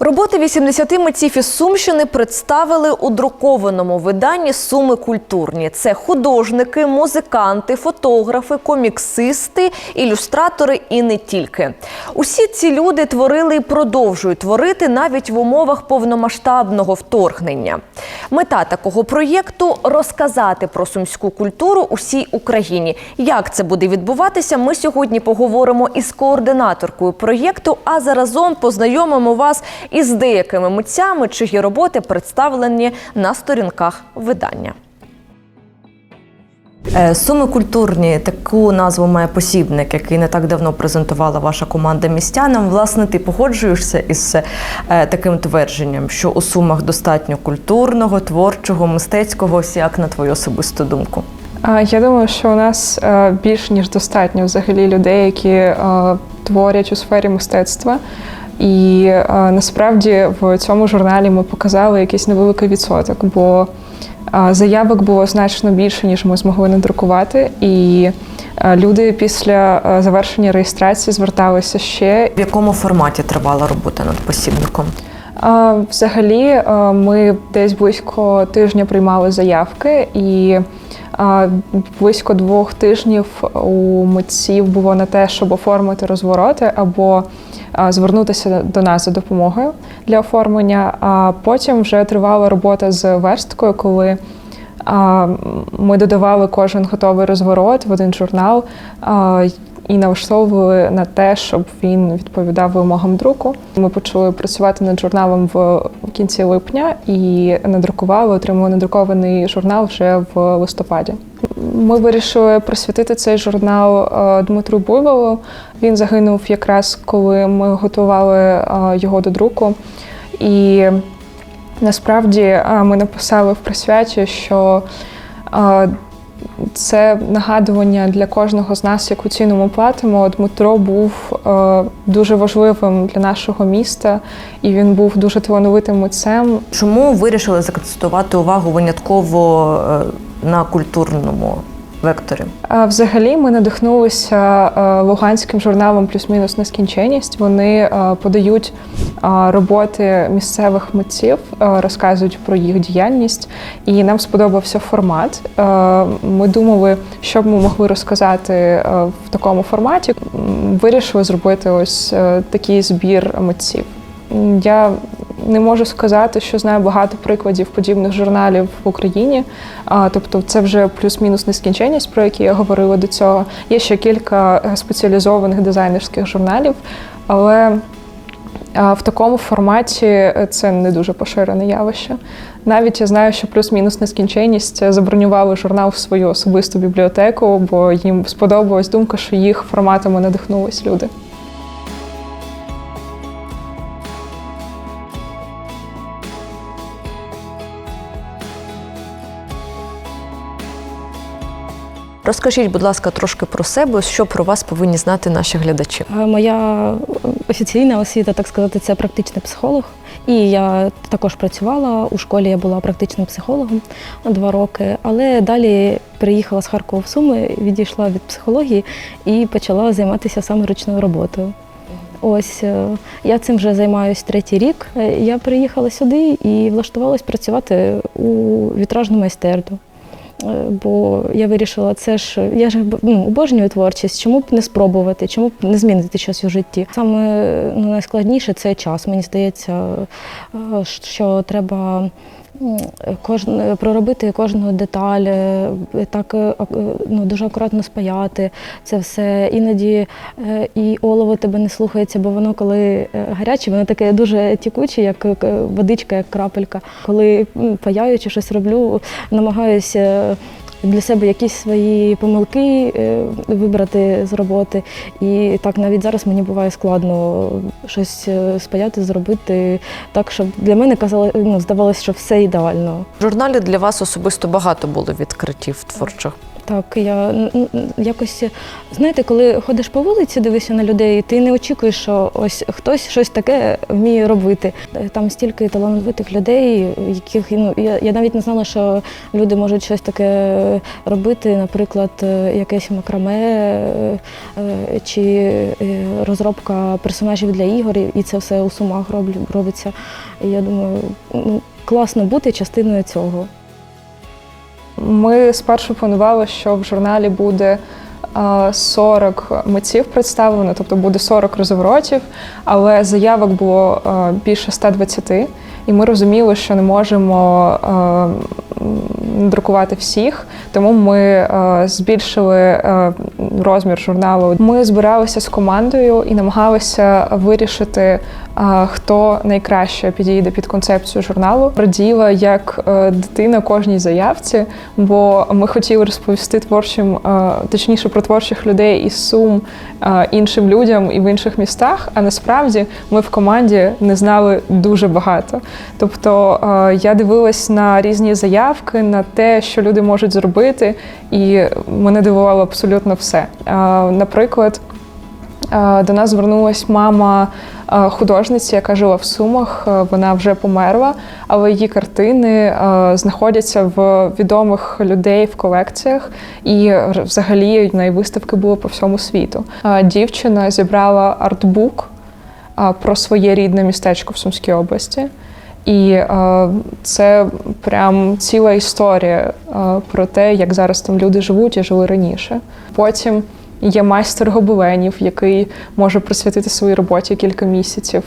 Роботи 80 митців із Сумщини представили у друкованому виданні Суми культурні. Це художники, музиканти, фотографи, коміксисти, ілюстратори і не тільки. Усі ці люди творили і продовжують творити навіть в умовах повномасштабного вторгнення. Мета такого проєкту розказати про сумську культуру усій Україні. Як це буде відбуватися? Ми сьогодні поговоримо із координаторкою проєкту, а заразом познайомимо вас із деякими митцями, чиї роботи представлені на сторінках видання. Е, Суми культурні таку назву має посібник, який не так давно презентувала ваша команда містянам. Власне, ти погоджуєшся із е, таким твердженням, що у сумах достатньо культурного, творчого, мистецького, ось як на твою особисту думку. Я думаю, що у нас е, більш ніж достатньо взагалі людей, які творять у сфері мистецтва. І е, насправді в цьому журналі ми показали якийсь невеликий відсоток, бо е, заявок було значно більше, ніж ми змогли надрукувати. І е, люди після завершення реєстрації зверталися ще В якому форматі тривала робота над посібником? Взагалі, ми десь близько тижня приймали заявки, і близько двох тижнів у митців було на те, щоб оформити розвороти або звернутися до нас за допомогою для оформлення. А потім вже тривала робота з версткою, коли ми додавали кожен готовий розворот в один журнал. І налаштовували на те, щоб він відповідав вимогам друку. Ми почали працювати над журналом в кінці липня і надрукували, отримали надрукований журнал вже в листопаді. Ми вирішили присвятити цей журнал е, Дмитру Буйволу. Він загинув якраз коли ми готували е, його до друку. І насправді е, ми написали в присвяті, що це нагадування для кожного з нас, яку ціну ми платимо. Дмитро був е, дуже важливим для нашого міста, і він був дуже талановитим митцем. Чому вирішили закцентувати увагу винятково е, на культурному векторі? А взагалі ми надихнулися е, луганським журналом Плюс-мінус нескінченність. Вони е, подають роботи місцевих митців, е, розказують про їх діяльність, і нам сподобався формат. Ми думали, що б ми могли розказати в такому форматі. Вирішили зробити ось такий збір митців. Я не можу сказати, що знаю багато прикладів подібних журналів в Україні. А, тобто, це вже плюс-мінус нескінченність, про які я говорила до цього. Є ще кілька е, спеціалізованих дизайнерських журналів, але в такому форматі е, це не дуже поширене явище. Навіть я знаю, що плюс-мінус нескінченність е, забронювали журнал в свою особисту бібліотеку, бо їм сподобалась думка, що їх форматами надихнулись люди. Розкажіть, будь ласка, трошки про себе, що про вас повинні знати наші глядачі. Е, Моя офіційна освіта, так сказати, це практичний психолог. І я також працювала у школі, я була практичним психологом два роки, але далі переїхала з Харкова в Суми, відійшла від психології і почала займатися саме ручною роботою. Ось е, я цим вже займаюся третій рік. Е, Я приїхала сюди і влаштувалась працювати у вітражну майстерню. Бо я вирішила, це ж я ж ну, обожнюю творчість, чому б не спробувати, чому б не змінити щось у житті. Саме ну, найскладніше це час. Мені здається, е, що треба м, кожн, проробити кожну деталь, е, так е, е, ну, дуже акуратно спаяти це все. Іноді і олово тебе не слухається, бо воно коли гаряче, воно таке дуже тікуче, як водичка, як крапелька. Коли паяю чи щось роблю, намагаюся для себе якісь свої помилки е, вибрати з роботи. І так навіть зараз мені буває складно щось е, спаяти, зробити так, щоб для мене казали, ну, здавалося, що все ідеально. В журналі для вас особисто багато було відкриттів творчих. Так, я якось знаєте, коли ходиш по вулиці, дивишся на людей, ти не очікуєш, що ось хтось щось таке вміє робити. Е, Там стільки талановитих людей, яких ну я, я навіть не знала, що люди можуть щось таке робити, наприклад, е, якесь макраме е, чи розробка персонажів для ігор, і це все у сумах робиться. І я думаю, ну класно бути частиною цього. Ми спершу планували, що в журналі буде е, 40 митців представлено, тобто буде 40 розворотів, але заявок було е, більше 120, і ми розуміли, що не можемо е, друкувати всіх, тому ми е, збільшили е, розмір журналу. Ми збиралися з командою і намагалися вирішити, хто найкраще підійде під концепцію журналу. Раділа як е, дитина кожній заявці, бо ми хотіли розповісти творчим, е, точніше про творчих людей із сум е, іншим людям і в інших містах. А насправді ми в команді не знали дуже багато. Тобто я дивилась на різні заявки, на те, що люди можуть зробити, і мене дивувало абсолютно все. Наприклад. Е, До нас звернулась мама е, художниці, яка жила в Сумах. Е, Вона вже померла, але її картини знаходяться в відомих людей в колекціях, і взагалі в неї виставки були по всьому світу. Дівчина зібрала артбук про своє рідне містечко в Сумській області. І е, це прям ціла історія е, про те, як зараз там люди живуть і жили раніше. Потім є майстер гобеленів, який може присвятити своїй роботі кілька місяців.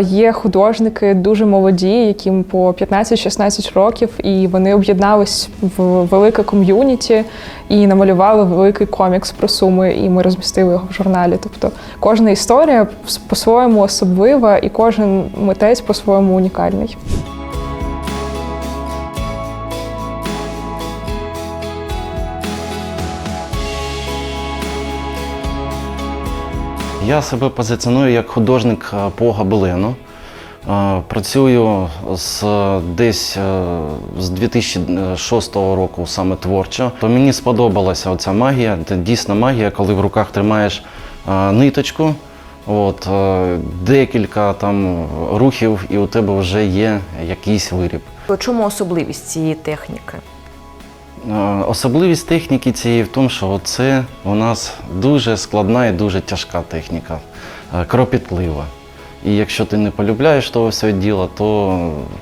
Є художники дуже молоді, яким по 15-16 років, і вони об'єднались в велике ком'юніті і намалювали великий комікс про суми, і ми розмістили його в журналі. Тобто кожна історія по-своєму особлива, і кожен митець по-своєму унікальний. Я себе позиціоную як художник е, по гобелену. Е, Працюю з десь е, з 2006 року саме творчо. То мені сподобалася оця магія, це дійсно магія, коли в руках тримаєш ниточку. От, декілька там рухів, і у тебе вже є якийсь виріб. Чому особливість цієї техніки? Е, Особливість техніки цієї в тому, що це у нас дуже складна і дуже тяжка техніка, е, кропітлива. І якщо ти не полюбляєш того всього діла, то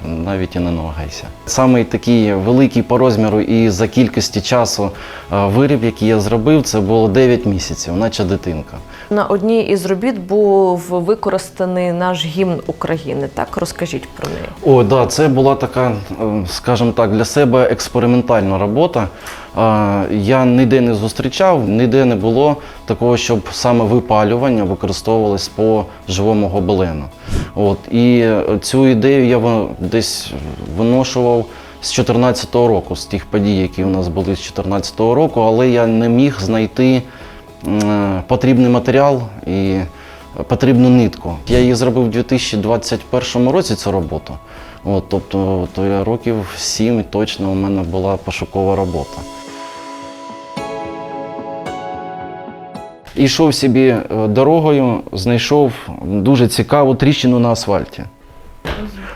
навіть і не намагайся. Саме такий великий по розміру і за кількості часу е, виріб, який я зробив, це було 9 місяців, наче дитинка. На одній із робіт був використаний наш гімн України. Так розкажіть про неї. О, да, це була така, е, скажімо так, для себе експериментальна робота. Я ніде не зустрічав, ніде не було такого, щоб саме випалювання використовувалось по живому гобелену. От, і цю ідею я десь виношував з 2014 року, з тих подій, які у нас були з 2014 року, але я не міг знайти потрібний матеріал і потрібну нитку. Я її зробив у 2021 році цю роботу. От, тобто то я років сім точно у мене була пошукова робота. Ішов собі е, дорогою, знайшов дуже цікаву тріщину на асфальті.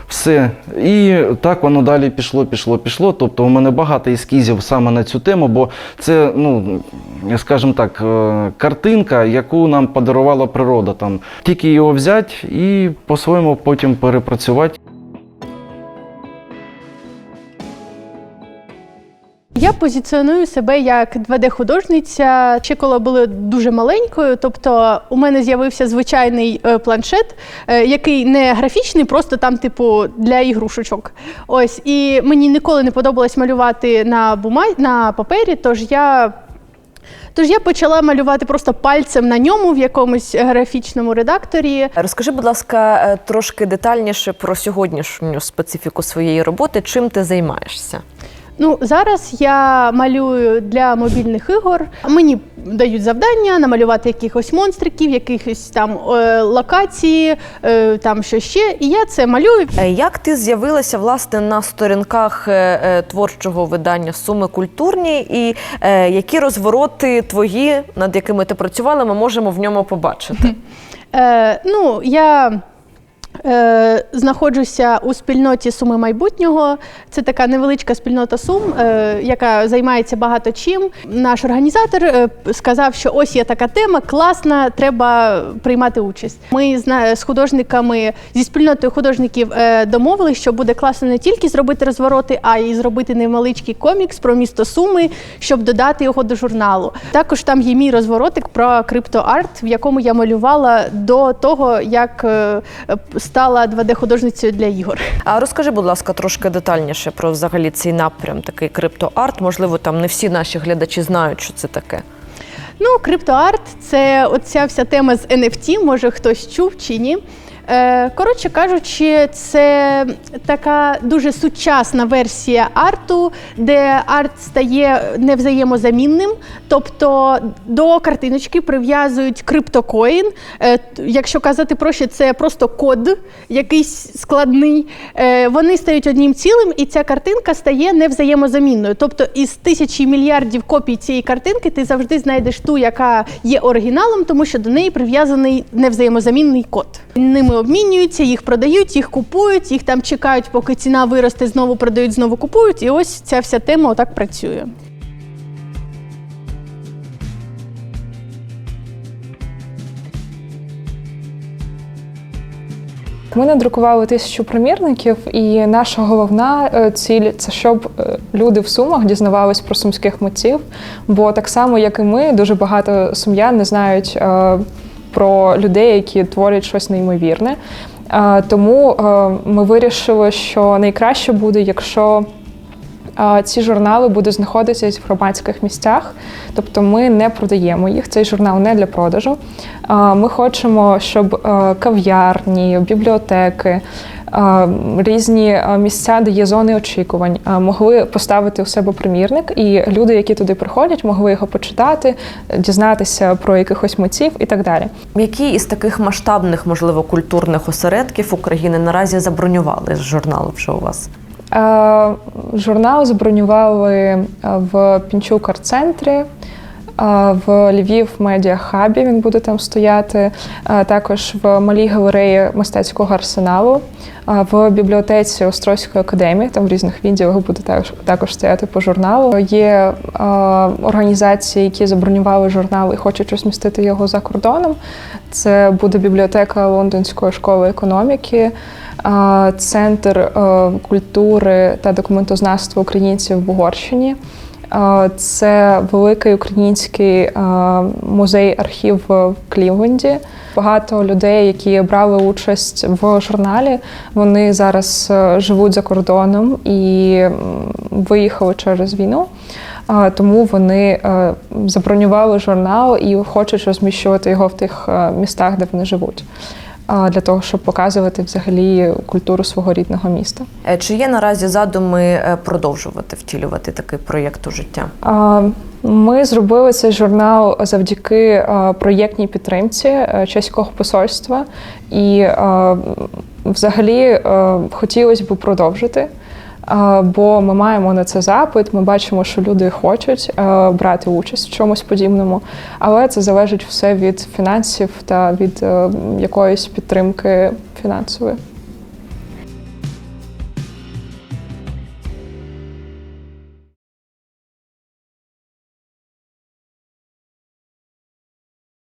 Все. І так воно далі пішло, пішло, пішло. Тобто у мене багато ескізів саме на цю тему, бо це, ну, скажімо так, е, картинка, яку нам подарувала природа. Там. Тільки його взяти і по-своєму потім перепрацювати. Я позиціоную себе як 2D-художниця ще коли була дуже маленькою. Тобто, у мене з'явився звичайний е, планшет, е, який не графічний, просто там, типу, для ігрушечок. Ось, і мені ніколи не подобалось малювати на бумазі, на папері, тож я. Тож я почала малювати просто пальцем на ньому в якомусь графічному редакторі. Розкажи, будь ласка, е, трошки детальніше про сьогоднішню специфіку своєї роботи. Чим ти займаєшся? Ну, зараз я малюю для мобільних ігор. Мені дають завдання намалювати якихось монстриків, якихось там е, локації, е, там що ще. І я це малюю. Е, Як ти з'явилася власне на сторінках е, е, творчого видання Суми культурні, і е, які розвороти твої, над якими ти працювала, ми можемо в ньому побачити? Е, ну, я знаходжуся у спільноті Суми майбутнього. Це така невеличка спільнота Сум, е, яка займається багато чим. Наш організатор е, сказав, що ось є така тема, класна, треба приймати участь. Ми з художниками, зі спільнотою художників е, домовились, що буде класно не тільки зробити розвороти, а й зробити невеличкий комікс про місто Суми, щоб додати його до журналу. Також там є мій розворотик про криптоарт, в якому я малювала до того, як е, стала 2D-художницею для ігор. А розкажи, будь ласка, трошки детальніше про взагалі цей напрям, такий криптоарт. Можливо, там не всі наші глядачі знають, що це таке. Ну, криптоарт це оця вся тема з NFT, може хтось чув чи ні. Е, Коротше кажучи, це така дуже сучасна версія арту, де арт стає невзаємозамінним. Тобто до картиночки прив'язують криптокоін. Е, Якщо казати проще, це просто код якийсь складний. Е, Вони стають одним цілим, і ця картинка стає невзаємозамінною. Тобто із тисячі мільярдів копій цієї картинки ти завжди знайдеш ту, яка є оригіналом, тому що до неї прив'язаний невзаємозамінний код. Ними обмінюються, їх продають, їх купують, їх там чекають, поки ціна виросте, знову продають, знову купують. І ось ця вся тема отак працює. Ми надрукували тисячу примірників, і наша головна е, ціль це щоб е, люди в сумах дізнавались про сумських митців. Бо так само, як і ми, дуже багато сум'ян не знають е, про людей, які творять щось неймовірне. Тому е, ми вирішили, що найкраще буде, якщо Ці журнали будуть знаходитися в громадських місцях, тобто ми не продаємо їх. Цей журнал не для продажу. Ми хочемо, щоб е, кав'ярні, бібліотеки, різні місця, де є зони очікувань, могли поставити у себе примірник, і люди, які туди приходять, могли його почитати, дізнатися про якихось митців і так далі. Які із таких масштабних, можливо, культурних осередків України наразі забронювали з журналу вже у вас? Журнал забронювали в Пінчук арт-центрі, е, в Львів Медіа Хабі він буде там стояти, також в малій галереї мистецького арсеналу, в бібліотеці Острозької академії, там в різних відділах буде також, також стояти по журналу. Є організації, які забронювали журнал і хочуть розмістити його за кордоном. Це буде бібліотека Лондонської школи економіки, центр е, культури та документознавства українців в Угорщині. Це великий український музей-архів в Клівленді. Багато людей, які брали участь в журналі, вони зараз е, живуть за кордоном і виїхали через війну. Тому вони е, забронювали журнал і хочуть розміщувати його в тих е, містах, де вони живуть, для того, щоб показувати взагалі культуру свого рідного міста. Е, Чи є наразі задуми е, продовжувати втілювати такий проєкт у життя? Ми зробили цей журнал завдяки проєктній підтримці е, чеського посольства, і взагалі хотілося б продовжити. Бо ми маємо на це запит, ми бачимо, що люди хочуть е, брати участь в чомусь подібному, але це залежить все від фінансів та від е, якоїсь підтримки фінансової.